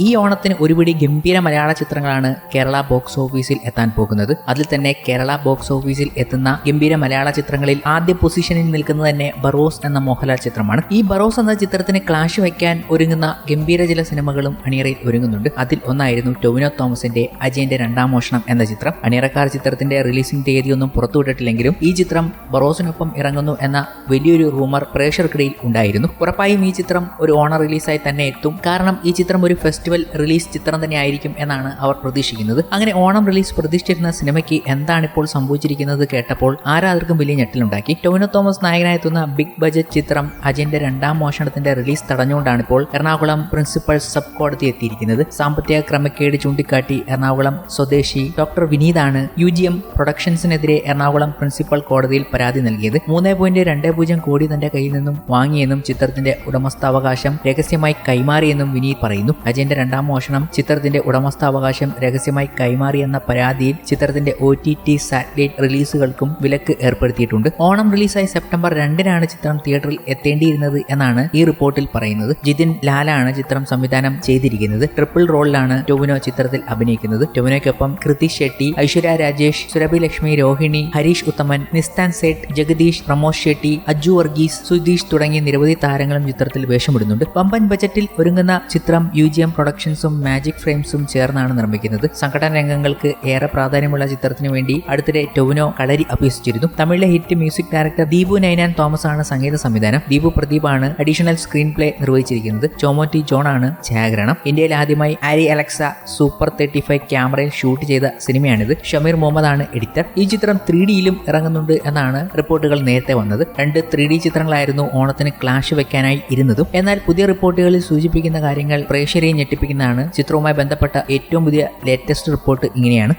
ഈ ഓണത്തിന് ഒരുപിടി ഗംഭീര മലയാള ചിത്രങ്ങളാണ് കേരള ബോക്സ് ഓഫീസിൽ എത്താൻ പോകുന്നത്. അതിൽ തന്നെ കേരള ബോക്സ് ഓഫീസിൽ എത്തുന്ന ഗംഭീര മലയാള ചിത്രങ്ങളിൽ ആദ്യ പൊസിഷനിൽ നിൽക്കുന്നത് തന്നെ ബറോസ് എന്ന മോഹൻലാൽ ചിത്രമാണ്. ഈ ബറോസ് എന്ന ചിത്രത്തിന് ക്ലാഷ് വയ്ക്കാൻ ഒരുങ്ങുന്ന ഗംഭീര ചില സിനിമകളും അണിയറയിൽ ഒരുങ്ങുന്നുണ്ട്. അതിൽ ഒന്നായിരുന്നു ടൊവിനോ തോമസിന്റെ അജയന്റെ രണ്ടാം മോഷണം എന്ന ചിത്രം. അണിയറക്കാർ ചിത്രത്തിന്റെ റിലീസിംഗ് തീയതിയൊന്നും പുറത്തുവിട്ടിട്ടില്ലെങ്കിലും ഈ ചിത്രം ബറോസിനൊപ്പം ഇറങ്ങുന്നു എന്ന വലിയൊരു റൂമർ പ്രേക്ഷകർക്കിടയിൽ ഉണ്ടായിരുന്നു. ഉറപ്പായും ഈ ചിത്രം ഒരു ഓണർ റിലീസായി തന്നെ എത്തും. കാരണം ഈ ചിത്രം ഒരു ഫെസ്റ്റിവൽ റിലീസ് ചിത്രം തന്നെ ആയിരിക്കും എന്നാണ് അവർ പ്രതീക്ഷിക്കുന്നത്. അങ്ങനെ ഓണം റിലീസ് പ്രതീക്ഷിച്ചിരുന്ന സിനിമയ്ക്ക് എന്താണ് ഇപ്പോൾ സംഭവിച്ചിരിക്കുന്നത് കേട്ടപ്പോൾ ആരാധകർക്കും വലിയ ഞെട്ടിലുണ്ടാക്കി. ടോവിനോ തോമസ് നായകനായെത്തുന്ന ബിഗ് ബജറ്റ് ചിത്രം അജയന്റെ രണ്ടാം മോഷണത്തിന്റെ റിലീസ് തടഞ്ഞുകൊണ്ടാണ് ഇപ്പോൾ എറണാകുളം പ്രിൻസിപ്പൽ സബ് കോടതി എത്തിയിരിക്കുന്നത്. സാമ്പത്തിക ക്രമക്കേട് ചൂണ്ടിക്കാട്ടി എറണാകുളം സ്വദേശി ഡോക്ടർ വിനീതാണ് യു ജി എം പ്രൊഡക്ഷൻസിനെതിരെ എറണാകുളം പ്രിൻസിപ്പൽ കോടതിയിൽ പരാതി നൽകിയത്. മൂന്ന് പോയിന്റ് രണ്ട് പൂജ്യം കോടി തന്റെ കയ്യിൽ നിന്നും വാങ്ങിയെന്നും ചിത്രത്തിന്റെ ഉടമസ്ഥാവകാശം രഹസ്യമായി കൈമാറിയെന്നും വിനീത് പറയുന്നു. അജയന്റെ രണ്ടാം മോഷണം ചിത്രത്തിന്റെ ഉടമസ്ഥാവകാശം രഹസ്യമായി കൈമാറിയെന്ന പരാതിയിൽ ചിത്രത്തിന്റെ ഒ ടി ടി സാറ്റലൈറ്റ് റിലീസുകൾക്കും വിലക്ക് ഏർപ്പെടുത്തിയിട്ടുണ്ട്. ഓണം റിലീസായി സെപ്റ്റംബർ രണ്ടിനാണ് ചിത്രം തിയേറ്ററിൽ എത്തേണ്ടിയിരുന്നത് എന്നാണ് ഈ റിപ്പോർട്ടിൽ പറയുന്നത്. ജിതിൻ ലാലാണ് ചിത്രം സംവിധാനം ചെയ്തിരിക്കുന്നത്. ട്രിപ്പിൾ റോളിലാണ് ടൊവിനോ ചിത്രത്തിൽ അഭിനയിക്കുന്നത്. ടൊവിനോയ്ക്കൊപ്പം കൃതി ഷെട്ടി ഐശ്വര്യ രാജേഷ് സുരഭി ലക്ഷ്മി രോഹിണി ഹരീഷ് ഉത്തമൻ നിസ്താൻ സേട്ട് ജഗദീഷ് പ്രമോദ് ഷെട്ടി അജു വർഗീസ് സുധീഷ് തുടങ്ങിയ നിരവധി താരങ്ങളും ചിത്രത്തിൽ വേഷമിടുന്നുണ്ട്. പമ്പൻ ബജറ്റിൽ ഒരുങ്ങുന്ന ചിത്രം യു ജി എം പ്രൊഡക്ഷൻസും മാജിക് ഫ്രെയിംസും ചേർന്നാണ് നിർമ്മിക്കുന്നത്. സംഘടന രംഗങ്ങൾക്ക് ഏറെ പ്രാധാന്യമുള്ള ചിത്രത്തിനു വേണ്ടി അടുത്തിടെ ടൊവിനോ കളരി അഭ്യസിച്ചിരുന്നു. തമിഴിലെ hit music director Deepu Ninan Thomas ആണ് സംഗീത സംവിധാനം. ദീപു പ്രദീപാണ് അഡീഷണൽ സ്ക്രീൻ പ്ലേ നിർവഹിച്ചിരിക്കുന്നത്. ചോമോറ്റി ജോൺ ആണ് ഛായാഗ്രഹണം. ഇന്ത്യയിൽ ആദ്യമായി Arri Alexa super thirty five ക്യാമറയിൽ ഷൂട്ട് ചെയ്ത സിനിമയാണിത്. ഷമീർ മുഹമ്മദ് ആണ് എഡിറ്റർ. ഈ ചിത്രം ത്രീ ഡിയിലും ഇറങ്ങുന്നുണ്ട് എന്നാണ് റിപ്പോർട്ടുകൾ നേരത്തെ വന്നത്. രണ്ട് ത്രീ ഡി ചിത്രങ്ങളായിരുന്നു ഓണത്തിന് ക്ലാഷ് വെക്കാനായി ഇരുന്നതും. എന്നാൽ പുതിയ റിപ്പോർട്ടുകളിൽ സൂചിപ്പിക്കുന്ന കാര്യങ്ങൾ പ്രേക്ഷകരെ ഞെട്ടിപ്പിക്കുന്നതാണ് ചിത്രവുമായി ബന്ധപ്പെട്ട ഏറ്റവും പുതിയ ലേറ്റസ്റ്റ് റിപ്പോർട്ട് ഇങ്ങനെയാണ്.